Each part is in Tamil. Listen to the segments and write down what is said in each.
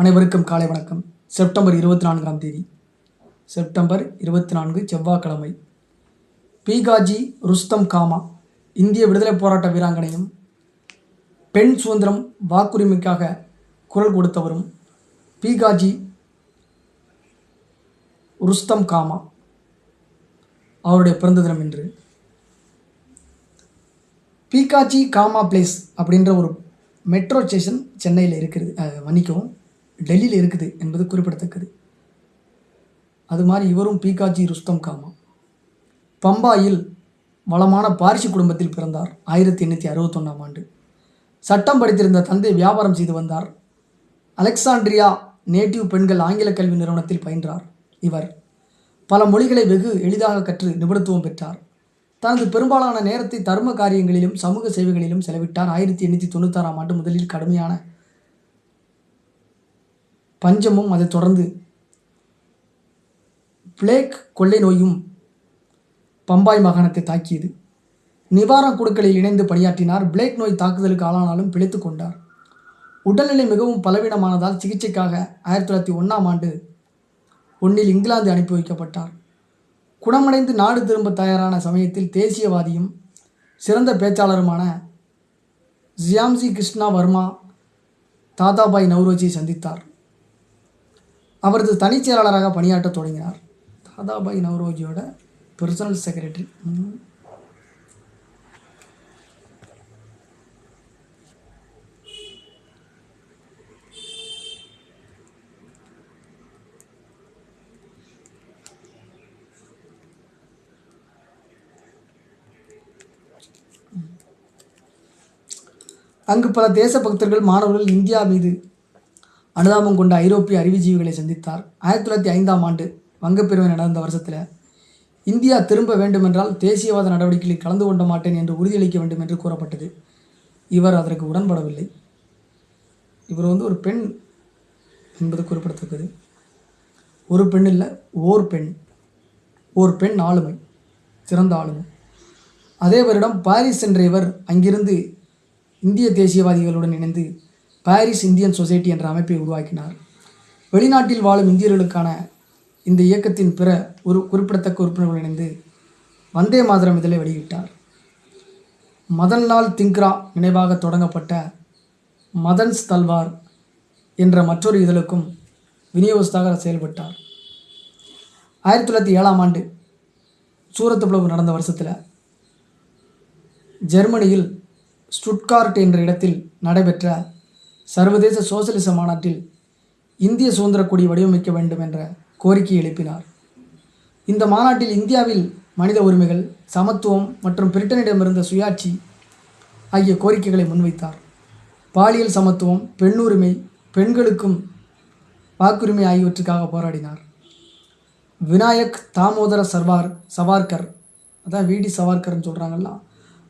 அனைவருக்கும் காலை வணக்கம். செப்டம்பர் இருபத்தி நான்காம் தேதி. செப்டம்பர் இருபத்தி நான்கு செவ்வாய்க்கிழமை. பீகாஜி ருஸ்தம் காமா இந்திய விடுதலை போராட்ட வீராங்கனையும் பெண் சுதந்திரம் வாக்குரிமைக்காக குரல் கொடுத்தவரும் பீகாஜி ருஸ்தம் காமா அவருடைய பிறந்த தினம் இன்று. பீகாஜி காமா பிளேஸ் அப்படின்ற ஒரு மெட்ரோ ஸ்டேஷன் சென்னையில் இருக்கிறது மன்னிக்கவும். டெல்லியில் இருக்குது என்பது குறிப்பிடத்தக்கது. அது மாதிரி இவரும் பீகாஜி ருஸ்தம் காமா. பம்பாயில் வளமான பாரிசு குடும்பத்தில் பிறந்தார் ஆயிரத்தி எண்ணூற்றி அறுபத்தொன்னாம் ஆண்டு. சட்டம் படித்திருந்த தந்தை வியாபாரம் செய்து வந்தார். அலெக்சாண்ட்ரியா நேட்டிவ் பெண்கள் ஆங்கில கல்வி நிறுவனத்தில் பயின்றார் இவர். பல மொழிகளை வெகு எளிதாக கற்று நிபுணத்துவம் பெற்றார். தனது பெரும்பாலான நேரத்தை தர்ம காரியங்களிலும் சமூக சேவைகளிலும் செலவிட்டார். ஆயிரத்தி எண்ணூற்றி தொண்ணூத்தாறாம் ஆண்டு முதலில் கடுமையான பஞ்சமும் அதைத் தொடர்ந்து பிளேக் கொள்ளை நோயும் பம்பாய் மாகாணத்தை தாக்கியது. நிவாரண குழுக்களில் இணைந்து பணியாற்றினார். பிளேக் நோய் தாக்குதலுக்கு ஆளானாலும் பிழைத்து கொண்டார். உடல்நிலை மிகவும் பலவீனமானதால் சிகிச்சைக்காக ஆயிரத்தி தொள்ளாயிரத்தி ஒன்றாம் ஆண்டு ஒன்றில் இங்கிலாந்து அனுப்பி வைக்கப்பட்டார். குணமடைந்து நாடு திரும்ப தயாரான சமயத்தில் தேசியவாதியும் சிறந்த பேச்சாளருமான ஜியாம்சி கிருஷ்ணா வர்மா தாதாபாய் நவ்ரோஜியை சந்தித்தார். அவரது தனிச் செயலாளராக பணியாற்றத் தொடங்கினார். தாதாபாய் நவ்ரோஜியோட பர்சனல் செக்ரட்டரி அங்கு பல தேசபக்தர்கள் மாணவர்கள் இந்தியா மீது அனுதாபம் கொண்ட ஐரோப்பிய அறிவுஜீவிகளை சந்தித்தார். ஆயிரத்தி தொள்ளாயிரத்தி ஐந்தாம் ஆண்டு வங்கப்பிரிவு நடந்த வருஷத்தில் இந்தியா திரும்ப வேண்டுமென்றால் தேசியவாத நடவடிக்கைகளில் கலந்து கொண்ட மாட்டேன் என்று உறுதியளிக்க வேண்டும் என்று கூறப்பட்டது. இவர் அதற்கு உடன்படவில்லை. இவர் வந்து ஒரு பெண் என்பது குறிப்பிடத்தக்கது. ஒரு பெண் இல்லை ஓர் பெண். ஓர் பெண் ஆளுமை சிறந்த ஆளுமை. அதே வருடம் பாரிஸ் சென்ற இவர் அங்கிருந்து இந்திய தேசியவாதிகளுடன் இணைந்து பாரிஸ் இந்தியன் சொசைட்டி என்ற அமைப்பை உருவாக்கினார். வெளிநாட்டில் வாழும் இந்தியர்களுக்கான இந்த இயக்கத்தின் பிற ஒரு குறிப்பிடத்தக்க உறுப்பினர்கள் இணைந்து வந்தே மாதரம் இதழை வெளியிட்டார். மதன்லால் திங்க்ரா நினைவாக தொடங்கப்பட்ட மதன்ஸ் தல்வார் என்ற மற்றொரு இதழுக்கும் விநியோகஸ்தாக செயல்பட்டார். ஆயிரத்தி தொள்ளாயிரத்தி ஏழாம் ஆண்டு சூரத்து பிளவு நடந்த வருஷத்தில் ஜெர்மனியில் ஸ்டுட்கார்ட் என்ற இடத்தில் நடைபெற்ற சர்வதேச சோசலிச மாநாட்டில் இந்திய சுதந்திர கொடி வடிவமைக்க வேண்டும் என்ற கோரிக்கை எழுப்பினார். இந்த மாநாட்டில் இந்தியாவில் மனித உரிமைகள் சமத்துவம் மற்றும் பிரிட்டனிடமிருந்த சுயாட்சி ஆகிய கோரிக்கைகளை முன்வைத்தார். பாலியல் சமத்துவம் பெண்ணுரிமை பெண்களுக்கும் வாக்குரிமை ஆகியவற்றுக்காக போராடினார். விநாயக் தாமோதர சர்வார் சவார்கர் அதான் விடி சவார்கர்னு சொல்கிறாங்கல்ல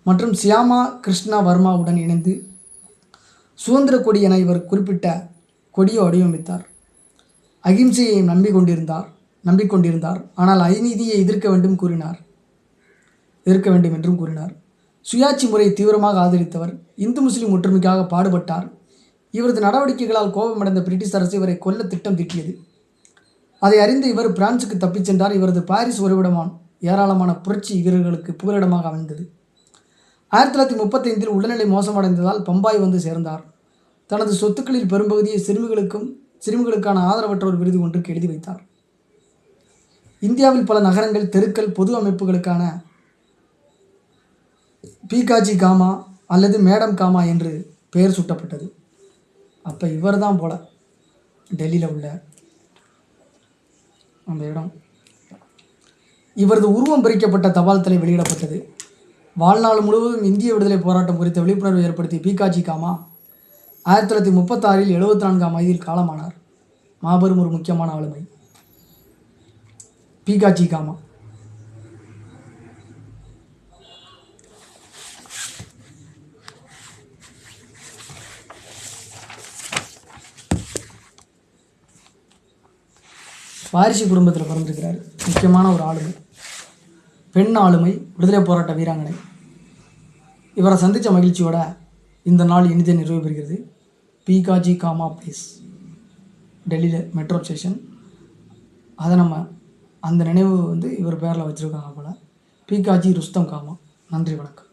மற்றும் சியாமா கிருஷ்ணா வர்மாவுடன் இணைந்து சுதந்திர கொடி என இவர் குறிப்பிட்ட கொடியை வடிவமைத்தார். அகிம்சையை நம்பிக்கொண்டிருந்தார் நம்பிக்கொண்டிருந்தார். ஆனால் அநீதியை எதிர்க்க வேண்டும் கூறினார். எதிர்க்க வேண்டும் என்றும் கூறினார். சுயாட்சி முறையை தீவிரமாக ஆதரித்தவர் இந்து முஸ்லிம் ஒற்றுமைக்காக பாடுபட்டார். இவரது நடவடிக்கைகளால் கோபமடைந்த பிரிட்டிஷ் அரசு இவரை கொல்ல திட்டம் தீட்டியது. அதை அறிந்து இவர் பிரான்சுக்கு தப்பிச் சென்றார். இவரது பாரிஸ் உறவிடமான் ஏராளமான புரட்சி வீரர்களுக்கு புகலிடமாக அமைந்தது. ஆயிரத்தி தொள்ளாயிரத்தி முப்பத்தைந்தில் உடல்நிலை மோசமடைந்ததால் பம்பாய் வந்து சேர்ந்தார். தனது சொத்துக்களில் பெரும்பகுதியை சிறுமிகளுக்கும் சிறுமிகளுக்கான ஆதரவற்றோர் விருது ஒன்றுக்கு எழுதி வைத்தார். இந்தியாவில் பல நகரங்கள் தெருக்கள் பொது அமைப்புகளுக்கான பீகாஜி காமா அல்லது மேடம் காமா என்று பெயர் சூட்டப்பட்டது. அப்போ இவர் தான் போல டெல்லியில் உள்ள அந்த இடம். இவரது உருவம் பிரிக்கப்பட்ட தபால் தலை வெளியிடப்பட்டது. வாழ்நாள் முழுவதும் இந்திய விடுதலை போராட்டம் குறித்த விழிப்புணர்வு ஏற்படுத்திய பீகாஜி காமா ஆயிரத்தி தொள்ளாயிரத்தி முப்பத்தாறில் எழுபத்தி நான்காம் வயதில் காலமானார். மாபெரும் ஒரு முக்கியமான ஆளுமை. பீகாஜி காமா. வாரிசு குடும்பத்தில் பிறந்திருக்கிறார். முக்கியமான ஒரு ஆளுமை. பெண் ஆளுமை விடுதலை போராட்ட வீராங்கனை. இவரை சந்தித்த மகிழ்ச்சியோட இந்த நாள் இனிதே நிறைவு பெறுகிறது. பீகாஜி காமா பிளேஸ் டெல்லியில் மெட்ரோ ஸ்டேஷன் அதை நம்ம அந்த நினைவு வந்து இவர் பேரில் வச்சுருக்காங்க போல். பிகாஜி ருஸ்தம் காமா. நன்றி வணக்கம்.